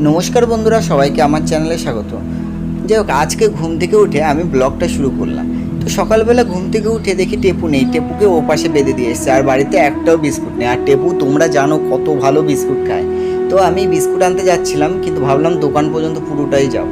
নমস্কার বন্ধুরা, সবাইকে আমার চ্যানেলে স্বাগত। যাই হোক আজকে ঘুম থেকে উঠে আমি ব্লগটা শুরু করলাম। তো সকালবেলা ঘুম থেকে উঠে দেখি টেপু নেই। টেপুকে ও পাশে বেঁধে দিয়ে এসছে। আর বাড়িতে একটাও বিস্কুট নেই। আর টেপু, তোমরা জানো কত ভালো বিস্কুট খায়। তো আমি বিস্কুট আনতে যাচ্ছিলাম, কিন্তু ভাবলাম দোকান পর্যন্ত পুরোটাই যাব।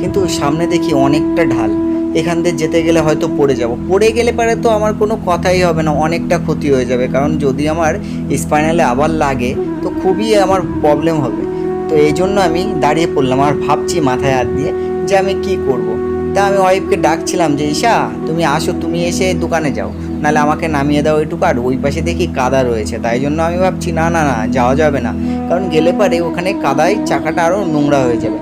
কিন্তু সামনে দেখি অনেকটা ঢাল। এখান দিয়ে যেতে গেলে হয়তো পড়ে যাব। পড়ে গেলে পারে তো আমার কোনো কথাই হবে না। অনেকটা ক্ষতি হয়ে যাবে। কারণ যদি আমার স্পাইনালে আবার লাগে, তো খুবই আমার প্রবলেম হবে। তো এই জন্য আমি দাঁড়িয়ে পড়লাম আর ভাবছি মাথায় হাত দিয়ে যে আমি কি করব। তা আমি ওয়াইফকে ডাকছিলাম যে, ঈশা, তুমি আসো, তুমি এসে দোকানে যাও। নাহলে আমাকে নামিয়ে দাও একটু আর ওই পাশে দেখি কাদা রয়েছে। তাই জন্য আমি ভাবছি, না না না, যাওয়া যাবে না। কারণ গেলে পারে ওখানে কাদায় চাকাটা আরও নোংরা হয়ে যাবে।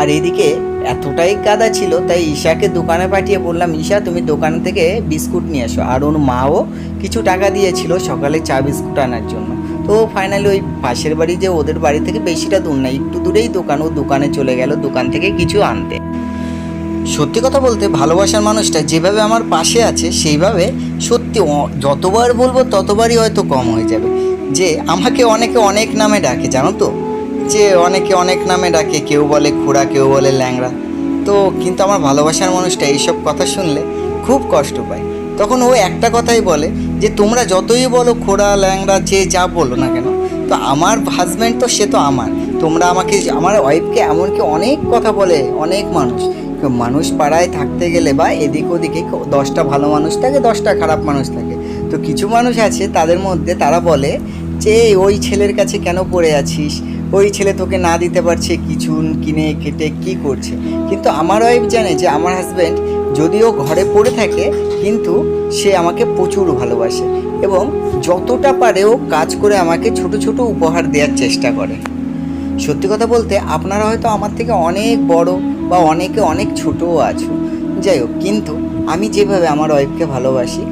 আর এদিকে এতটাই কাদা ছিল, তাই ঈশাকে দোকানে পাঠিয়ে বললাম, ঈশা, তুমি দোকান থেকে বিস্কুট নিয়ে আসো আর ওর মাও কিছু টাকা দিয়েছিল সকালে চা বিস্কুট আনার জন্য। তো ফাইনালি ওই পাশের বাড়ি যে ওদের বাড়ি থেকে বেশিটা দূর না, একটু দূরেই দোকান, ও দোকানে চলে গেল, দোকান থেকে কিছু আনতে। সত্যি কথা বলতে ভালোবাসার মানুষটা যেভাবে আমার পাশে আছে, সেইভাবে সত্যি যতবার বলব ততবারই হয়তো কম হয়ে যাবে। যে আমাকে অনেকে অনেক নামে ডাকে, জানো তো? যে অনেকে অনেক নামে ডাকে, কেউ বলে খোড়া, কেউ বলে ল্যাংড়া। তো কিন্তু আমার ভালোবাসার মানুষটা এইসব কথা শুনলে খুব কষ্ট পায়। তখন ও একটা কথাই বলে যে, তোমরা যতই বলো খোড়া, ল্যাংড়া, যে যা বলো না কেন, তো আমার হাজব্যান্ড তো, সে তো আমার। তোমরা আমাকে, আমার ওয়াইফকে এমনকি অনেক কথা বলে, অনেক মানুষ। মানুষ পাড়ায় থাকতে গেলে বা এদিক ওদিকে দশটা ভালো মানুষ থাকে, দশটা খারাপ মানুষ থাকে। তো কিছু মানুষ আছে, তাদের মধ্যে তারা বলে যে ওই ছেলের কাছে কেন পড়ে আছিস? ওই ছেলে তোকে না দিতে পারছে, কিছু কিনে কেটে কি করছে? কিন্তু আমার ওয়াইফ জানে যে, আমার হাজব্যান্ড যদিও ঘরে পড়ে থাকে, কিন্তু সে আমাকে প্রচুর ভালোবাসে এবং যতটা পারে ও কাজ করে আমাকে ছোট ছোট উপহার দেওয়ার চেষ্টা করে। সত্যি কথা বলতে, আপনারা হয়তো আমার থেকে অনেক বড় বা অনেকে অনেক ছোটও আছো। যাই হোক, কিন্তু আমি যেভাবে আমার ওয়াইফকে ভালোবাসি,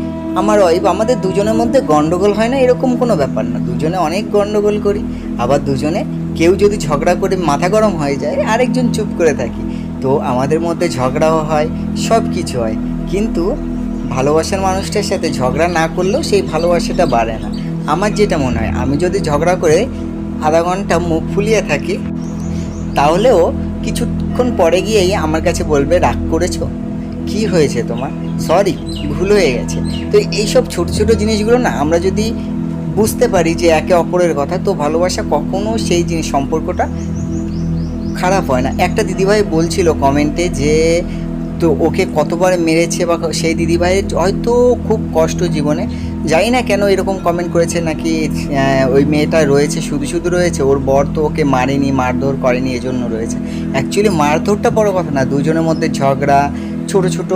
আমার ওয়াইফ আমাদের দুজনের মধ্যে গণ্ডগোল হয় না, এরকম কোনো ব্যাপার না। দুজনে অনেক গণ্ডগোল করি, আবার দুজনে কেউ যদি ঝগড়া করে মাথা গরম হয়ে যায়, আরেকজন চুপ করে থাকি। তো আমাদের মধ্যে ঝগড়াও হয়, সব কিছু হয়। কিন্তু ভালোবাসার মানুষটার সাথে ঝগড়া না করলেও সেই ভালোবাসাটা বাড়ে না। আমার যেটা মনে হয়, আমি যদি ঝগড়া করে আধা ঘণ্টা মুখ ফুলিয়ে থাকি, তাহলেও কিছুক্ষণ পরে গিয়েই আমার কাছে বলবে, রাগ করেছ? কি হয়েছে তোমার? সরি ভুল হয়ে গেছে। তো এইসব ছোট ছোট জিনিসগুলো না, আমরা যদি বুঝতে পারি যে একে অপরের কথা, তো ভালোবাসা কখনো সেই জিনিস, সম্পর্কটা খারাপ হয় না। একটা দিদিভাই বলছিল কমেন্টে যে, তো ওকে কতবার মেরেছে বা সেই দিদিভাইয়ের হয়তো খুব কষ্ট জীবনে। জানি না কেন এরকম কমেন্ট করেছে নাকি ওই মেয়েটা রয়েছে, শুধু শুধু রয়েছে, ওর বর তো ওকে মারেনি, মারধর করেনি, এজন্য রয়েছে। অ্যাকচুয়ালি মারধরটা বড় কথা না, দুজনের মধ্যে ঝগড়া, ছোট ছোট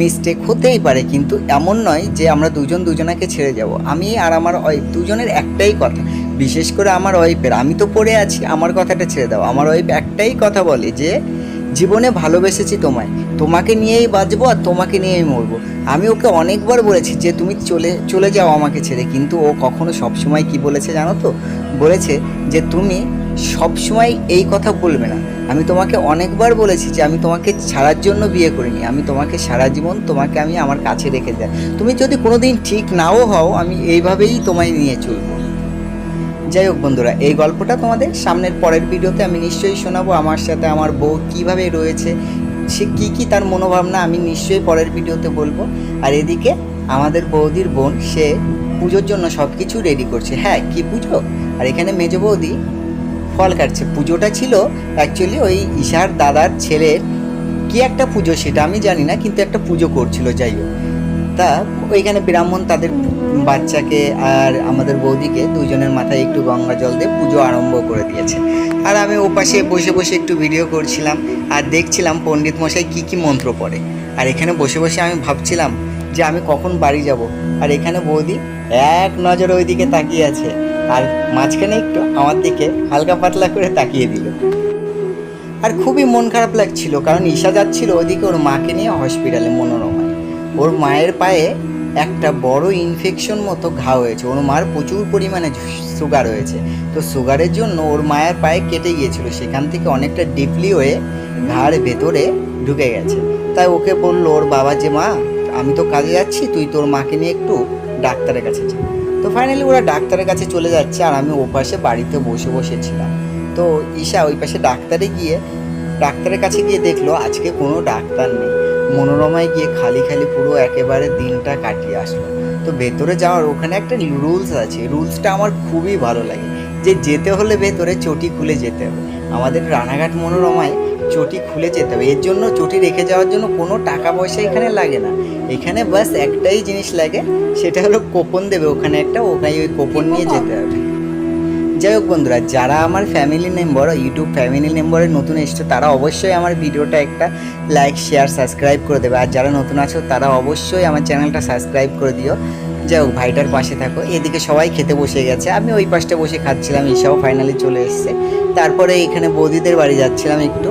মিস্টেক হতেই পারে, কিন্তু এমন নয় যে আমরা দুজন দুজনাকে ছেড়ে যাব। আমি আর আমার দুজনের একটাই কথা বিশেষ করে আমার ওয়াইফের আমি তো পড়ে আছি, আমার কথাটা ছেড়ে দাও। আমার ওয়াইফ একটাই কথা বলে যে, জীবনে ভালোবেসেছি তোমায়। তোমাকে নিয়েই বাঁচবো আর তোমাকে নিয়েই মরবো। আমি ওকে অনেকবার বলেছি যে, তুমি চলে চলে যাও আমাকে ছেড়ে। কিন্তু ও কখনো সবসময় কি বলেছে জানো তো? বলেছে যে, তুমি সবসময় এই কথা বলবে না। আমি তোমাকে অনেকবার বলেছি যে, আমি তোমাকে ছাড়ার জন্য বিয়ে করিনি। আমি তোমাকে সারা জীবন তোমাকে আমি আমার কাছে রেখে যাই তুমি যদি কোনোদিন ঠিক নাও হও, আমি এইভাবেই তোমায় নিয়ে চলবো। যাই হোক বন্ধুরা, এই গল্পটা তোমাদের সামনের পরের ভিডিওতে আমি নিশ্চয়ই শোনাবো আমার সাথে আমার বউ কীভাবে রয়েছে, সে কী কী তার মনোভাবনা আমি নিশ্চয়ই পরের ভিডিওতে বলব। আর এদিকে আমাদের বৌদির বোন, সে পুজোর জন্য সব কিছু রেডি করছে। হ্যাঁ কি পুজো? আর এখানে মেজ বৌদি ফল কাটছে। পুজোটা ছিল অ্যাকচুয়ালি ওই ঈশার দাদার ছেলের, কি একটা পুজো সেটা আমি জানি না, কিন্তু একটা পুজো করছিল, যাই হোক। তা ওইখানে ব্রাহ্মণ তাদের বাচ্চাকে আর আমাদের বৌদিকে দুজনের মাথায় একটু গঙ্গা জল দিয়ে পুজো আরম্ভ করে দিয়েছে। আর আমি ও পাশে বসে বসে একটু ভিডিও করছিলাম আর দেখছিলাম পণ্ডিত মশাই কী কী মন্ত্র পড়ে। আর এখানে বসে বসে আমি ভাবছিলাম যে আমি কখন বাড়ি যাব। আর এখানে বৌদি এক নজর ওইদিকে তাকিয়ে আছে আর মাঝখানে একটু আমার দিকে হালকা পাতলা করে তাকিয়ে দিল। আর খুবই মন খারাপ লাগছিল কারণ ঈশা যাচ্ছিল ওইদিকে ওর মাকে নিয়ে হসপিটালে মনোরমায় ওর মায়ের পায়ে একটা বড় ইনফেকশন মতো ঘা হয়েছে। ওর মার প্রচুর পরিমাণে সুগার হয়েছে। তো সুগারের জন্য ওর মায়ের পায়ে কেটে গিয়েছিল। সেখান থেকে অনেকটা ডিপলি হয়ে ঘাড় ভেতরে ঢুকে গেছে। তাই ওকে বলল, ওর বাবা যে মা, আমি তো কাজে যাচ্ছি, তুই তোর মাকে নিয়ে একটু ডাক্তারের কাছে যা। তো ফাইনালি ওরা ডাক্তারের কাছে চলে যাচ্ছে আর আমি ও পাশে বাড়িতে বসে বসেছিলাম তো ঈশা ওই পাশে ডাক্তারে গিয়ে, ডাক্তারের কাছে গিয়ে দেখল, আজকে কোনো ডাক্তার নেই। মনোরমায় গিয়ে খালি খালি পুরো একেবারে দিনটা কাটিয়ে আসলো। তো ভেতরে যাওয়ার ওখানে একটা রুলস আছে, রুলসটা আমার খুবই ভালো লাগে, যে যেতে হলে ভেতরে চটি খুলে যেতে হবে। আমাদের রানাঘাট মনোরমায় চটি খুলে যেতে হবে, এর জন্য চটি রেখে যাওয়ার জন্য কোনো টাকা পয়সা এখানে লাগে না। এখানে বাস একটাই জিনিস লাগে, সেটা হলো কোপন দেবে, ওখানে একটা, ওখানে ওই কোপন নিয়ে যেতে হবে। যাই হোক বন্ধুরা, যারা আমার ফ্যামিলি মেম্বার ইউটিউব ফ্যামিলি মেম্বারে নতুন এসছো, তারা অবশ্যই আমার ভিডিওটা একটা লাইক শেয়ার সাবস্ক্রাইব করে দেবে। আর যারা নতুন আছো, তারা অবশ্যই আমার চ্যানেলটা সাবস্ক্রাইব করে দিও। যাই হোক, ভাইটার পাশে থাকো। এদিকে সবাই খেতে বসে গেছে। আমি ওই পাশটা বসে খাচ্ছিলাম, ঈশাও ফাইনালি চলে এসছে। তারপরে এখানে বৌদিদের বাড়ি যাচ্ছিলাম একটু।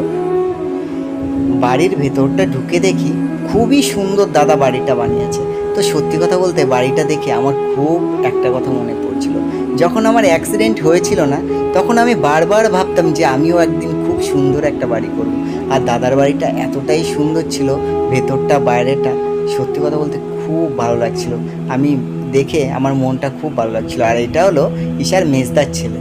বাড়ির ভেতরটা ঢুকে দেখি খুবই সুন্দর দাদা বাড়িটা বানিয়েছে। তো সত্যি কথা বলতে, বাড়িটা দেখে আমার খুব একটা কথা মনে পড়ছিল। যখন আমার অ্যাক্সিডেন্ট হয়েছিল না, তখন আমি বারবার ভাবতাম যে আমিও একদিন খুব সুন্দর একটা বাড়ি করব। আর দাদার বাড়িটা এতটাই সুন্দর ছিল, ভেতরটা, বাইরেটা, সত্যি কথা বলতে খুব ভালো লাগছিল। আমি দেখে আমার মনটা খুব ভালো লাগছিল। আর এটা হলো ঈশার মেজদার ছেলে।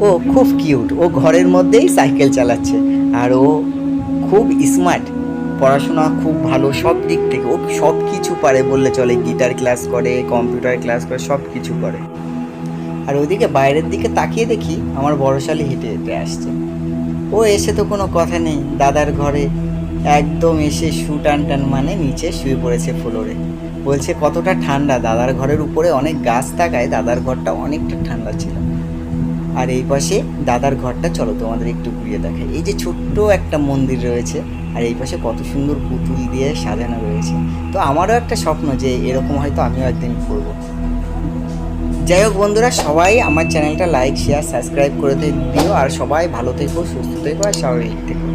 ও খুব কিউট ও ঘরের মধ্যেই সাইকেল চালাচ্ছে। আর ও খুব স্মার্ট পড়াশোনা খুব ভালো, সব দিক থেকে। ও সব কিছু পারে বললে চলে। গিটার ক্লাস করে, কম্পিউটার ক্লাস করে সব কিছু করে। আর ওইদিকে বাইরের দিকে তাকিয়ে দেখি আমার বড়শালি হেঁটে হেঁটে আসছে। ও এসে তো কোনো কথা নেই। দাদার ঘরে একদম এসে শু টান টান মানে নিচে শুয়ে পড়েছে ফ্লোরে। বলছে, কতটা ঠান্ডা। দাদার ঘরের উপরে অনেক গাছ থাকায় দাদার ঘরটা অনেকটা ঠান্ডা ছিল। আর এই পাশে দাদার ঘরটা, চলো তোমাদের একটু ঘুরিয়ে দেখাই। এই যে ছোট্ট একটা মন্দির রয়েছে আর এই পাশে কত সুন্দর পুতুল দিয়ে সাজানো রয়েছে। তো আমারও একটা স্বপ্ন যে এরকম হয়তো আমিও একদিন করব। যাই হোক বন্ধুরা, সবাই আমার চ্যানেলটা লাইক শেয়ার সাবস্ক্রাইব করে দিও, আর সবাই ভালো থেকো, সুস্থ থেকো, আর স্বাভাবিক থেকো।